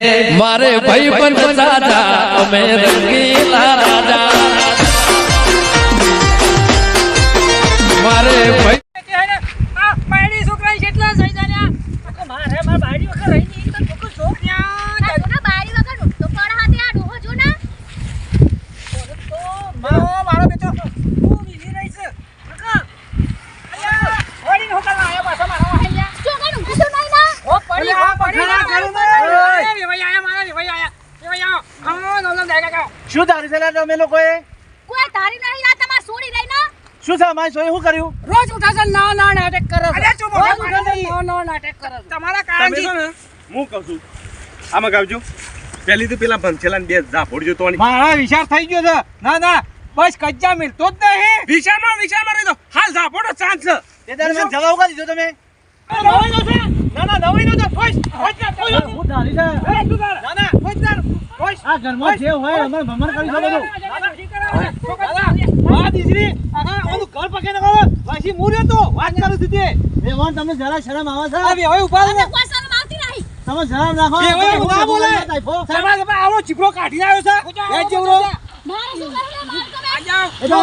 મારે ભાઈ પણ સાજા અમે રંગીલા રાજા. મારે ભાઈ આ બાયડી છોકરાની કેટલા થઈ જાય મારે મારા બાયડી વખત રહી ગઈ તો છોકરો છોકર્યા આ જોના બારી વગર ઊંઘતો પડ હાથે આ ડોહો જો ને. તો મારો મારો બેટો હું બીજી રહી છે કાકા અલ્યા વળીને હોટલમાં આયા પાછા મારા વાહૈયા જો કઈ ઊંઘી તો નહીં ના. ઓ પડી અલ્યા, ઓ પડી પખાડા મારું કરું ને. મારું. એ વેવાઈ આયા મારા વેવાઈ આયા વેવાઈ આવો હા નવલમ દાય કાકા શું ધારી છે તમે લોકોએ? કોઈ ધારી નહીં આ તમાર સોડી લઈ ના. શું છે અમારી સોએ શું કર્યું? રોજ ઉઠા છે ના ના નાટક કરે છે. અલ્યા, ચૂપ રોજ ઉઠા છે. ના ના નાટક કરે છે. તમારા તમે કારણથી હું કહું છું આમાં ગાવજો પહેલી તો પેલા ભંચેલા બે ઝાપોડજો તો મારા વિચાર થઈ ગયો છે. ના ના બસ કજ્જા મિલ તો જ નહીં. વિચારમાં વિચારમાં રહી દો હાલ ઝાપોડો ચાન્સ છે. તે દરમિયાન જવાબ કા દીધો તમે. ના ના નવાઈ નો તો ફોઈસ ફોઈસ ના ફોઈસ હું ધારી છે ના ના ફોઈસ ના ફોઈસ આ ઘરમાં જે હોય અમાર ભમર કરી શકો છો આ દીકરી આખા ઓલું ઘર પકે ન કરો વાસી મૂર્યો તો વાત કરું છું તે વેવાન તમને જરા શરમ આવે છે આ હવે ઊભા મને કોઈ શરમ આવતી નહીં. તમે જરા રાખો એ હવે ના બોલે તમે આવો ચીપડો કાઢી આવ્યો છે એ જેવરો મારે શું કરવું મારે તમે? આ જાઓ એ તો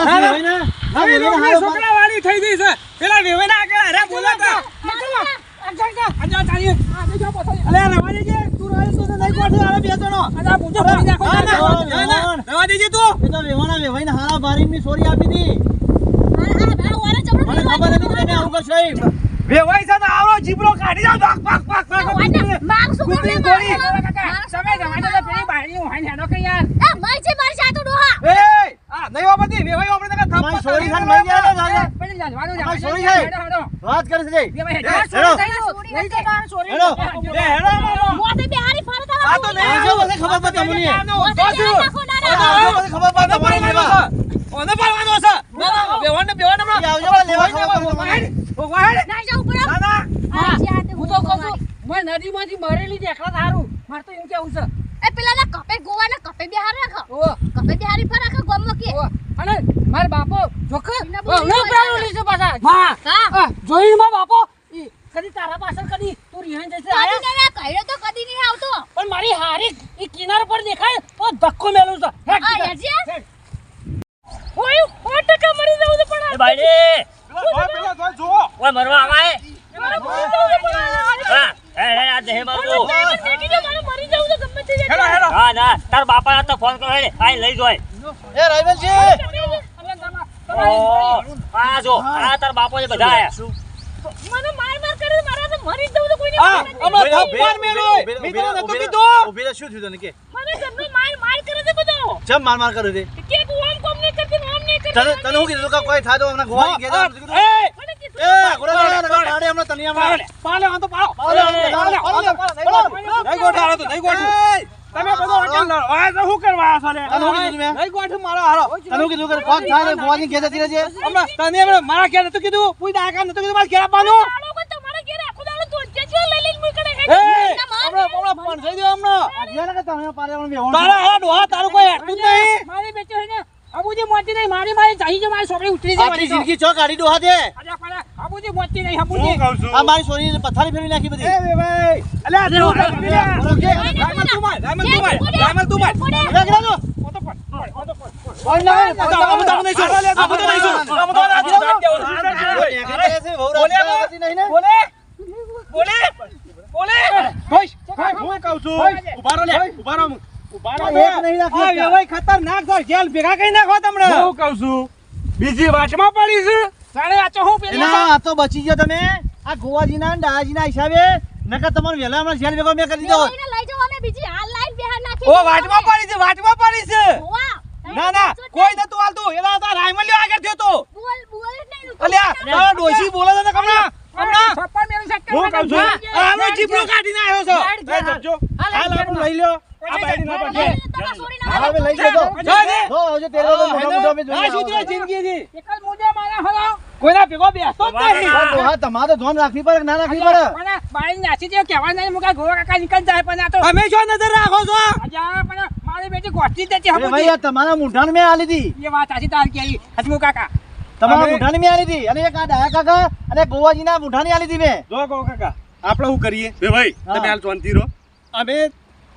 હવે છોકરા વાળી થઈ ગઈ છે પેલા વેવાઈના આગળ હારે બોલાતા મારે આ જા, જા, આ જા, ચાલીએ. આ બેજો પાછો. અલે રવા દેજે તું રહે કોઠે આલે બે જણો આ જા, પૂછો, ફરી નાખો, ના, ના, જા, ના, જા. ના. રવા દેજે તું એ તો વેવાના વેવાઈને હારા બારીની સોરી આપી દી આ- આ- આ ઓરે જબરો મને ખબર હતી તમે આવું કરશો એમ. વેવાઈ છે ને આવડો કાઢી જાવ પાક પાક પાક પાક ઓય શું કૂતરી કરવું ગોળી. મારું? કાકા, મારું શું તમે કરવું? જમાડો તો પેલી બાયડી ઉહાઈને હેડો કે યાર. એ, મય છે મારી જાતો ડોહા. એ આ નહીં વાપરતી વેવાઈ વાપરે તો થપ્પડ સોરી ખાન મરી ગયા દાદા પેલી જાનવાનું જાવ. સોરી છે. હેડો, હેડો. વાત કરે છે હેડો. હેડો. હેડો. હેડો, આ તો નહીં. જાઓ. જો મને ખબર પડે તમને ખબર પડે તમારે લેવા? ઓને પાડવાનો છે. ના ના બેવાને હમણાં. આવજો લેવા ખબર પડે તમારે. ના જાઉં પડે. ના, ના. હા, તો કહું છું, મેં નદીમાંથી મરેલી દેખલા તારું. મારે તો એમ કેવું છે. એ પેલાના કપે ગોવાના કપે બેહાર રાખો. ઓ કપે બેહારી ફર રાખો ગમો કે અને મારા બાપો જોખ. એના બહુ હમણાં હોય પ્રાણું લીધું પાછા. માં હા. આ, માં બાપો? કદી તારા પાછળ કદી તું રિહાઈ જશે આયા? નહીં તો કદી નહીં આવતો. પણ મારી હારી એ કિનાર પર દેખાય તો ધક્કો મેલું છે. આ. ઓય સો ટકા મરી જાવ છે પણ આ- પેલા તો ઓય મરવા આવાય? પણ આ- આ ના તાર બાપા તો ફોન કરો હેડે લઈ જોય એ રાઈવલજી ઓ આ જો આ તાર બાપો બધા મને માર માર કરે મારે તો મરી જવું છે કોઈને આ અમાર થપ્પડ મેલો મેં તને નતું કીધું. ઊભી રહે શું થયું તને કે? મને ઘરનો માર માર કરે છે બધો. ચમ માર માર કરે છે? કે તું આમ કોમ નહીં કરતી આમ નહીં કરતી તને તને હું કીધું? કે કોઈ થાય તો હમણાં ગોવાની ઘેર જવાનું કીધું. એ! એ ઘોડા ઘોડા પાડે હમણાં તનિયામાં પાડે આમ તો પાડો. પાડે પાડે પાડે પાડે નહીં ગોઠાળો તો નહીં ગોઠું તમે બધો અટલ લડો. આ તો શું કરવા છો લે? તને કીધું મે? નહીં ગોઠું મારો હારો. તને કીધું કે કોક થાય તો ગોવાની ઘેર તીરે છે હમણાં તને મારા ઘેર તો કીધું. પૂછ દાકા નતું કીધું મારે ઘેર આપવાનું આ લોકો તમારા ઘેર આખો દાડો તો જે લઈ લઈને મૂકડે એ હેડ હમણાં હમણાં પણ થઈ ગયો હમણાં આ તને પાડે હમણાં બેહવાનું. તારા હાથ ડોહા તારું કોઈ હેઠું જ નહીં. મારી બેચો હે ને અબુજી મોતી નહીં મારી મારી ચાહી છે મારી છોકરી ઉતરી જાય આટલી જિંદગી ચો કાઢી ડોહા દે. અબુજી મોતી નહીં અબુજી કહું છું? આ મારી સોરીને પથારી ફેરવી નાખી બધી. એ ભાઈ અલ્યા તું રામન તું માર રામન તું માર રામન તું માર. ઊભા કરી દો. કોણ ના હોય? આ બધું નહીં શું આ નહીં શું આ બધું નહીં નેકળે છે, વહુ બોલે. હું કહું છું ઊભા લે ઊભા રહો એક નહીં રાખી આ શકતા. ખતરનાક છે જેલ ભેગા કરી નાખો તમને. હું કહું છું બીજી વાટમાં પડી છે. સાડે હું પેલી આ તો બચી ગયો તમે. આ ગોવાજીના ને હિસાબે. નકર તમારે વહેલા હમણાં જેલ ભેગો મેં કરી દીધો. લઈ જાઓ અમે બીજી હાલ લાઈન બેહાર નાખી ઓ વાટમાં પડી છે વાટમાં પડી છે. ના ના કોઈ નતું હાલતું. એલા તો રાયમલ્યો આગળ થયો તો. બોલ બોલ જ નહીં અલ્યા ડોશી બોલે છે ને હમણાં હમણાં છપ્પન મેલું હું કહું છું આનો જીપડો કાઢીને આવ્યો છો. જજો હાલ આપણું લઈ લ્યો. આ બાઈડી ના હા, હવે લઈ જજો. જા દે. જો, આવજો તેરે મોટો મોઢો મોઢો અમે જોઈને આ શું આવો. છે જિંદગીથી એક જ મુદ્દે મારા હલો. કોઈના ભેગો બેસતો જ નહીં. હા તમારે તો રાખવી પડે ના રાખવી પડે? બાળી નાસી દે કહેવાય નહીં. મુકા ગોવા કાકા નીકળ જાય પણ આ તો અમે જો નજર રાખો છો. અજા પણ મારી બેટી ગોઠવી દેતી અરે ભાઈ તમારા મુઠાને મેં આલી હતી એ વાત સાચી તાર કે હસમુ કાકા. તમારા અમે- મે આલી હતી અને એક આ ડાયા કાકા અને ગોવાજીના મુઠાની આલી હતી મે. જો કહો કાકા. આપણે શું કરીએ? બે ભાઈ તમે હાલ શાંતિ રહો. અમે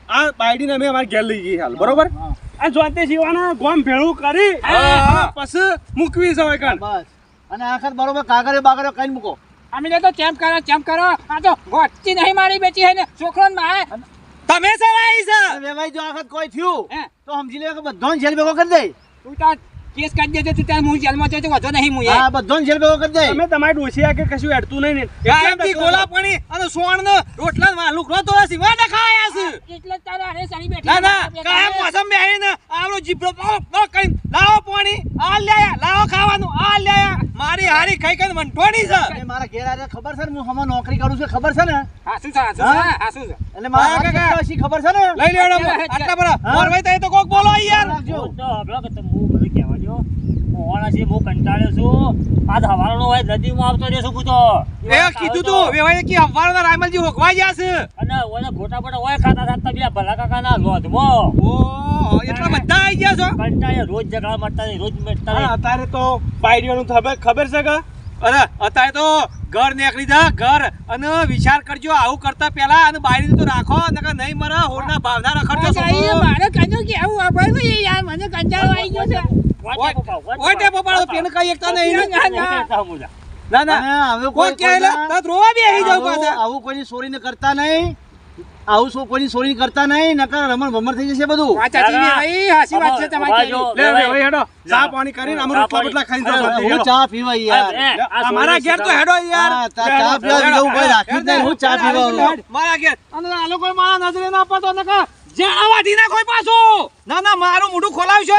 આ બાયડીને અમે અમારા ઘેર લઈ જઈએ હાલ બરોબર? આ જોતે જીવાના ગોમ ભેળું કરી. પછી મૂકવી છે હવે કાન બસ. અને આખર બરોબર કાગળે બાગળે કઈ મૂકો. અમે તો ચેમ કરો ચેમ કરો? આ તો ગોચી નહીં મારી બેચી હે ને છોકરો ને મારે તમે સર આવી છે? બે ભાઈ જો આખર કોઈ થયું હે? તો સમજી લે કે બધો જેલ ભેગો કરી દે. તું તો કેસ કાઢી દેજો તું ત્યાં હું જેલમાં જતો વધો નહીં હું હા બધો જેલ ભેગો કરી દે. તમે તમારી ડોશી કે કશું એડતું નહીં ને કાયમથી ગોલા પાણી અને સોણ ને રોટલા ને લુકડો તો સીવા દેખાય છે એટલે તારે અરે સરી બેઠી ના ના કાયમ મોસમ બેહી ને આવડો જીભડો પાવ પાવ કઈ લાવો પાણી આ લ્યા લાવો ખાવાનું આ લ્યા મારી હારી ખાઈ ખાઈ મંઠોડી છે. મારા ઘેર આજે ખબર છે ને હું હમણાં નોકરી કરું છું ખબર છે ને? હા શું છે હા? શું છે હા છે. એટલે મારા કાકા. ખબર છે ને? લઈ લેડો આટલા હા? મોરવાઈ થાય તો કોક બોલો યાર. જો હબળો કે તમે હું બધું મોહણા છે બહુ કંટાળ્યો છું. આજ હવારનો હોય નદીમાં આવતો રહેશું પૂછો એ કીધું તું. વેવાઈ કે હવારના રાયમલજી હોકવા ગયા છે? અને ઓને ગોટા ખોટા હોય ખાતા ખાતા બે ભલા કાકાના લોધમાં. ઓ એટલા બધા આવી ગયા છો? કંટાળ્યો રોજ ઝઘડા મળતા રોજ મળતા હા, અત્યારે તો પાયરીઓનું ખબર ખબર છે કે? અરે અત્યારે તો ઘર નીકળી જા ઘર અને વિચાર કરજો આવું કરતા પહેલા અને બાયડી તો રાખો નકર નહીં મરા હોરના ભાવના રખડજો મારે કજો કે આવું છે યાર મને કંટાળો આવી ગયો છે. પેન કઈ એકતા નહીં ને. ના, ના. ના. ના હવે કોઈ રોવા બેસી જાવ આવું- પાછા. આવું કોઈની ચોરીને કરતા નહીં. આવું શું કોઈ સોરી કરતા નહીં નકર રમણ ભમર થઈ જશે બધું. વાત સાચી ને ભાઈ હાસી વાત છે તમારી લે લે ભાઈ હેડો ચા પાણી કરીને અમર રોટલા બોટલા ખાઈને જાઓ. હું ચા પીવા યાર. અમારા ઘેર તો હેડો યાર. ચા- ચા પીવા બીજું કોઈ રાખી દે હું ચા પીવા મારા ઘેર. અને આ લોકો મારા નજરે ના પાતો નકર જે આવા દીના કોઈ પાછો. ના ના મારું મોઢું ખોલાવશો.